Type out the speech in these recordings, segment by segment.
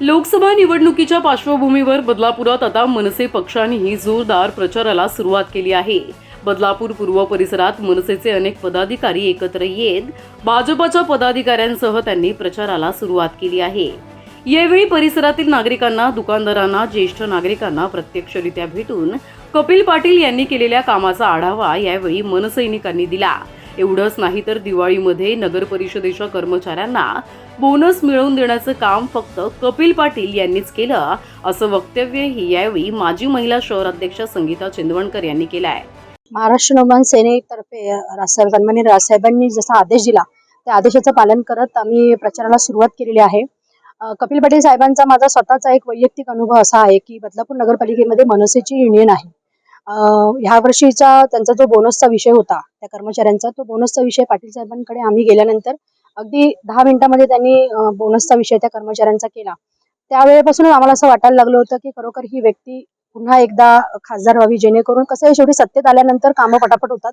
लोकसभा निवडणुकीच्या पार्श्वभूमीवर बदलापुरात आता मनसे पक्षानेही जोरदार प्रचाराला सुरुवात केली आहे. बदलापूर पूर्व परिसरात मनसेचे अनेक पदाधिकारी एकत्र येत भाजपाच्या पदाधिकाऱ्यांसह त्यांनी प्रचाराला सुरुवात केली आहे. यावेळी परिसरातील नागरिकांना दुकानदारांना ज्येष्ठ नागरिकांना प्रत्यक्षरित्या भेटून कपिल पाटील यांनी केलेल्या कामाचा आढावा यावेळी मनसैनिकांनी दिला. एवढंच नाही तर दिवाळीमध्ये नगर परिषदेच्या कर्मचाऱ्यांना बोनस मिळवून देण्याचं काम फक्त कपिल पाटील यांनीच केलं असं वक्तव्यही यावेळी माजी महिला शहराध्यक्ष संगीता चिंदवणकर यांनी केलं आहे महाराष्ट्र नवमान सेनेतर्फे राजसाहेब सन्मान्य राजसाहेबांनी जसा आदेश दिला त्या आदेशाचं पालन करत आम्ही प्रचाराला सुरुवात केलेली आहे. कपिल पाटील साहेबांचा माझा स्वतःचा एक वैयक्तिक अनुभव असा आहे की बदलापूर नगरपालिकेमध्ये मनसेची युनियन आहे. ह्या वर्षीचा त्यांचा जो बोनसचा विषय होता त्या कर्मचाऱ्यांचा तो बोनसचा विषय पाटील साहेबांकडे आम्ही गेल्यानंतर अगदी दहा मिनिटांमध्ये त्यांनी बोनसचा विषय त्या कर्मचाऱ्यांचा केला. त्यावेळेपासून आम्हाला असं वाटायला लागलं होतं की खरोखर ही व्यक्ती पुन्हा एकदा खासदार व्हावी जेणेकरून कसं आहे शेवटी सत्तेत आल्यानंतर कामं पटापट होतात.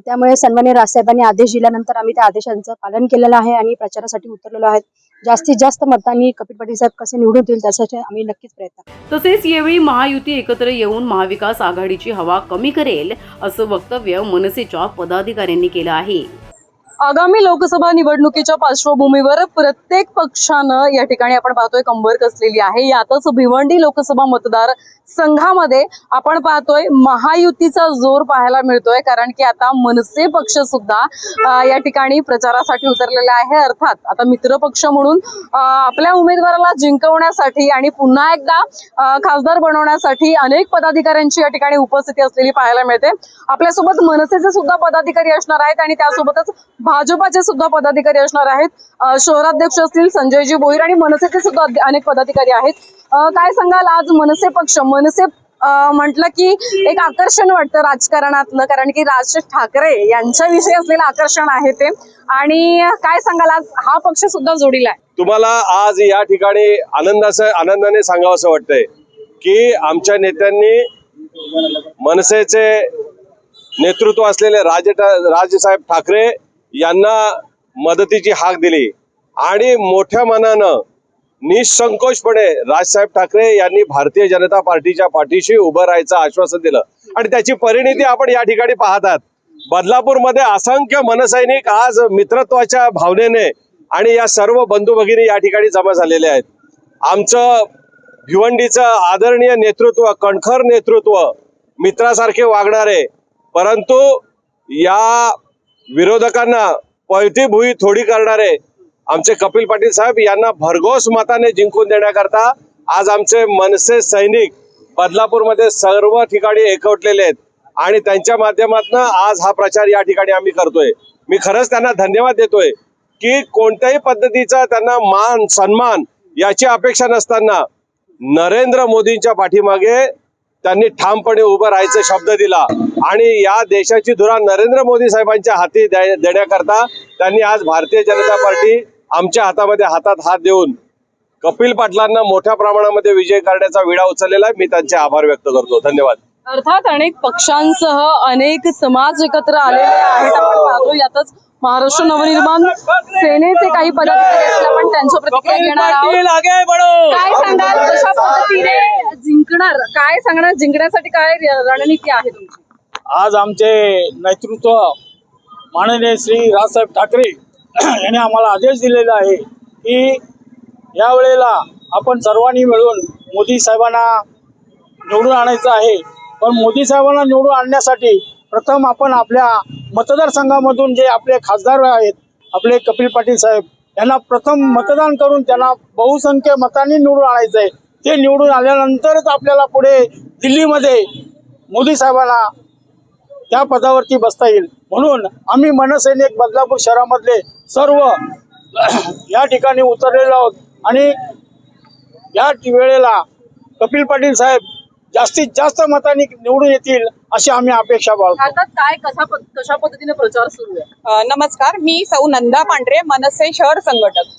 त्यामुळे सन्मान्य राजसाहेबांनी आदेश दिल्यानंतर आम्ही त्या आदेशांचं पालन केलेलं आहे आणि प्रचारासाठी उतरलेलो आहेत. जास्तीत जास्त मतांनी कपिल पाटील साहेब कसे निवडून येतील त्यासाठी आम्ही नक्कीच प्रयत्न तसेच यावेळी महायुती एकत्र येऊन महाविकास आघाडीची हवा कमी करेल असं वक्तव्य मनसेच्या पदाधिकाऱ्यांनी केलं आहे. आगामी लोकसभा निवडणुकीच्या पार्श्वभूमीवर प्रत्येक पक्षानं या ठिकाणी आपण पाहतोय कंबर कसलेली आहे. यातच भिवंडी लोकसभा मतदार संघामध्ये आपण पाहतोय महायुतीचा जोर पाहायला मिळतोय. कारण की आता मनसे पक्ष सुद्धा या ठिकाणी प्रचारासाठी उतरलेला आहे. अर्थात आता मित्र पक्ष म्हणून आपल्या उमेदवाराला जिंकवण्यासाठी आणि पुन्हा एकदा खासदार बनवण्यासाठी अनेक पदाधिकाऱ्यांची या ठिकाणी उपस्थिती असलेली पाहायला मिळते. आपल्यासोबत मनसेचे सुद्धा पदाधिकारी असणार आहेत आणि त्यासोबतच भाजपाचे सुद्धा पदाधिकारी असणार आहेत. शहराध्यक्ष असतील संजयजी भोईर आणि मनसेचे सुद्धा अनेक पदाधिकारी आहेत. काय सांगाल आज मनसे पक्ष? मनसे म्हटलं की एक आकर्षण वाटतं राजकारणातलं कारण की राज ठाकरे यांच्याविषयी असलेलं आकर्षण आहे ते. आणि काय सांगाल आज? हा पक्ष सुद्धा जोडीला आहे. तुम्हाला आज या ठिकाणी आनंदाचं आनंदाने सांगावं असं वाटतंय की आमच्या नेत्यांनी मनसेचे नेतृत्व असलेले राज राजसाहेब ठाकरे यांना मदतीची हाक दिली. आणि मोठ्या मनानं निसंकोचपणे राजसाहेब ठाकरे यांनी भारतीय जनता पार्टीच्या पाठीशी उभं राहायचं आश्वासन दिलं. आणि त्याची परिणिती आपण या ठिकाणी पाहतात बदलापूरमध्ये असंख्य मनसैनिक आज मित्रत्वाच्या भावनेने आणि या सर्व बंधू भगिनी या ठिकाणी जमा झालेले आहेत. आमचं भिवंडीचं आदरणीय नेतृत्व कणखर नेतृत्व मित्रासारखे वागणारे परंतु या विरोधकांना पळती भुई थोडी करणारे आमचे कपिल पाटील साहेब यांना भरघोस मताने जिंकून देण्याकरता आज आमचे मनसे सैनिक बदलापूरमध्ये सर्व ठिकाणी एकवटलेले आहेत. आणि त्यांच्या माध्यमातून आज हा प्रचार या ठिकाणी आम्ही करतोय. मी खरंच त्यांना धन्यवाद देतोय की कोणत्याही पद्धतीचा त्यांना मान सन्मान याची अपेक्षा नसताना नरेंद्र मोदींच्या पाठीमागे त्यांनी ठामपणे उभं राहायचा शब्द दिला. आणि या देशाची धुरा नरेंद्र मोदी साहेबांच्या हाती देण्याकरता त्यांनी आज भारतीय जनता पार्टी आमच्या हातामध्ये हातात हात देऊन कपिल पाटलांना मोठ्या प्रमाणामध्ये विजय करण्याचा विडा उचललेला आहे. मी त्यांचे आभार व्यक्त करतो. धन्यवाद. अर्थात अनेक पक्षांसह अनेक समाज एकत्र आलेले आहेत. आपण पाहतो यातच महाराष्ट्र नवनिर्माण सेनेचे काही पदाधिकारी आपण त्यांच्या प्रतिक्रिया घेणार आहोत. काय सांगाल? कशा पद्धतीने सांगणार? काय सांगणार? जिंकण्यासाठी काय रणनीती आहे तुमची? आज आमचे नेतृत्व माननीय श्री राजसाहेब ठाकरे यांनी आम्हाला आदेश दिलेला आहे की यावेळेला आपण सर्वांनी मिळून मोदी साहेबांना निवडून आणायचं आहे. पण मोदी साहेबांना निवडून आणण्यासाठी प्रथम आपण आपल्या मतदारसंघामधून जे आपले खासदार आहेत आपले कपिल पाटील साहेब यांना प्रथम मतदान करून त्यांना बहुसंख्य मतांनी निवडून आणायचं आहे ते निवडून आल्यानंतरच आपल्याला पुढे दिल्लीमध्ये मोदी साहेबांना त्या पदावरती बसता येईल. म्हणून आम्ही मनसैनिक बदलापूर शहरामधले सर्व या ठिकाणी उतरलेलो आहोत. आणि या वेळेला कपिल पाटील साहेब जास्तीत जास्त मतांनी निवडून येतील अशी आम्ही अपेक्षा बाळगतो. आता काय कशा कशा पद्धतीने प्रचार सुरू आहे? नमस्कार. मी सौ नंदा पांढरे मनसे शहर संघटक.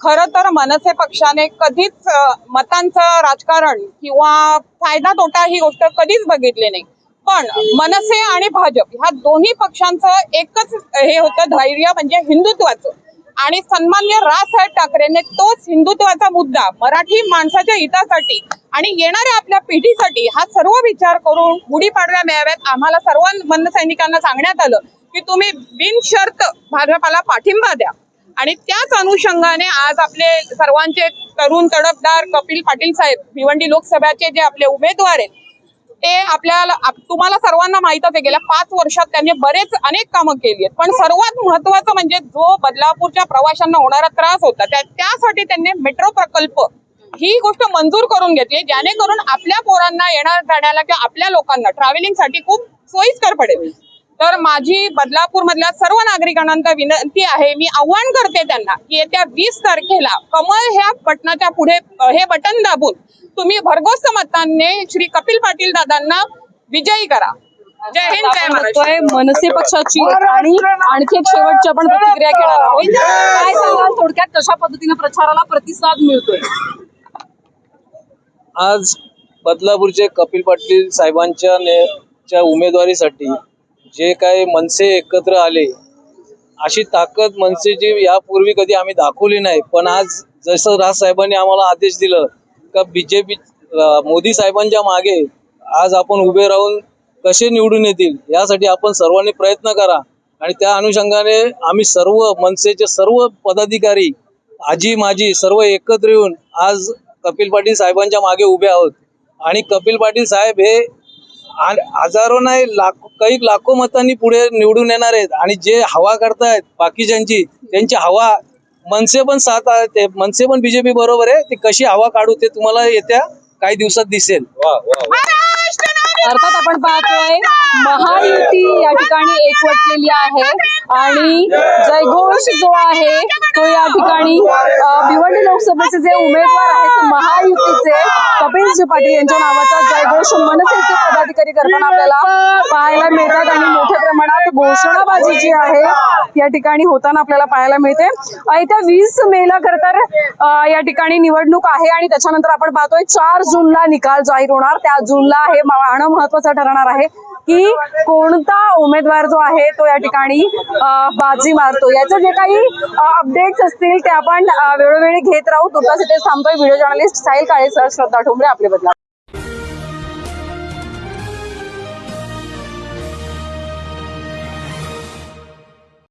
खरं तर मनसे पक्षाने कधीच मतांचं राजकारण किंवा फायदा तोटा ही गोष्ट कधीच बघितली नाही. पण मनसे आणि भाजप ह्या दोन्ही पक्षांचं एकच हे होतं धैर्य म्हणजे हिंदुत्वाचं. आणि सन्मान्य राजसाहेब ठाकरेंनी तोच हिंदुत्वाचा मुद्दा मराठी माणसाच्या हितासाठी आणि येणाऱ्या आपल्या पिढीसाठी हा सर्व विचार करून गुढीपाडव्या मेळाव्यात. आम्हाला सर्व मनसैनिकांना सांगण्यात आलं की तुम्ही बिनशर्त भाजपाला पाठिंबा द्या. आणि त्याच अनुषंगाने आज आपले सर्वांचे तरुण तडफदार कपिल पाटील साहेब भिवंडी लोकसभेचे जे आपले उमेदवार आहेत ते आपल्याला तुम्हाला सर्वांना माहीतच आहे गेल्या पाच वर्षात त्यांनी बरेच अनेक कामं केली आहेत. पण सर्वात महत्वाचं म्हणजे जो बदलापूरच्या प्रवाशांना होणारा त्रास होता त्या त्यासाठी त्यांनी मेट्रो प्रकल्प ही गोष्ट मंजूर करून घेतली जेणेकरून आपल्या पोरांना येणार जाण्याला किंवा आपल्या लोकांना ट्रॅव्हलिंगसाठी खूप सोयीस्कर पडेल. तर माझी बदलापूर मधल्या सर्व नागरिकांना विनंती आहे मी आव्हान करते त्यांना की येत्या वीस तारखेला कमळ ह्या बटनाच्या पुढे हे बटन दाबून तुम्ही भरघोस मतांनी श्री कपिल पाटील दादांना विजयी करा. जय हिंद जय महाराष्ट्र. मनसे पक्षाची आणि आणखी एक शेवटची आपण प्रतिक्रिया घेणार आहोत. काय सांगाल थोडक्यात कशा पद्धतीने प्रचाराला प्रतिसाद मिळतोय? आज बदलापूरचे कपिल पाटील साहेबांच्या ने च्या उमेदवारीसाठी जे काही मनसे एकत्र आले अशी ताकद मनसेची यापूर्वी कधी आम्ही दाखवली नाही. पण आज जसं राज साहेबांनी आम्हाला आदेश दिलं का बीजेपी मोदी साहेबांच्या मागे आज आपण उभे राहून कसे निवडून येतील यासाठी आपण सर्वांनी प्रयत्न करा. आणि त्या अनुषंगाने आम्ही सर्व मनसेचे सर्व पदाधिकारी आजी माजी सर्व एकत्र येऊन आज कपिल पाटील साहेबांच्या मागे उभे आहोत. आणि कपिल पाटील साहेब हे हजारो नाही लाखो काही लाखो मतांनी पुढे निवडून येणार आहेत. आणि जे हवा करतायत बाकीच्यांची त्यांची हवा मनसे पण साथ आहे ते मनसे पण बीजेपी बरोबर आहे. ती कशी हवा काढू ते तुम्हाला येत्या काही दिवसात दिसेल. वा वा वा. अर्थात आपण पाहतोय महायुती या ठिकाणी एकवटलेली आहे. आणि जयघोष जो आहे तो या ठिकाणी भिवंडी लोकसभेचे जे उमेदवार आहेत महायुतीचे कपिलजी पाटील यांच्या नावाचा जयघोष मनसेचे पदाधिकारी करताना आपल्याला पाहायला मिळतात आणि मोठ्या प्रमाणात घोषणाबाजी जी आहे या ठिकाणी होताना आपल्याला पाहायला मिळते. येत्या वीस मेला खर तर या ठिकाणी निवडणूक आहे आणि त्याच्यानंतर आपण पाहतोय चार जूनला निकाल जाहीर होणार. त्या जूनला हे पाहणं महत्वाचं ठरणार आहे. की कोणता उमेदवार जो आहे तो या ठिकाणी बाजी मारतो. याचे जे काही अपडेट्स असतील ते आपण वेळोवेळी घेत राहू. तुर्तास इथे थांबतोय. Video journalist Sahil Kale sir Shraddha Thombare आपले बदला.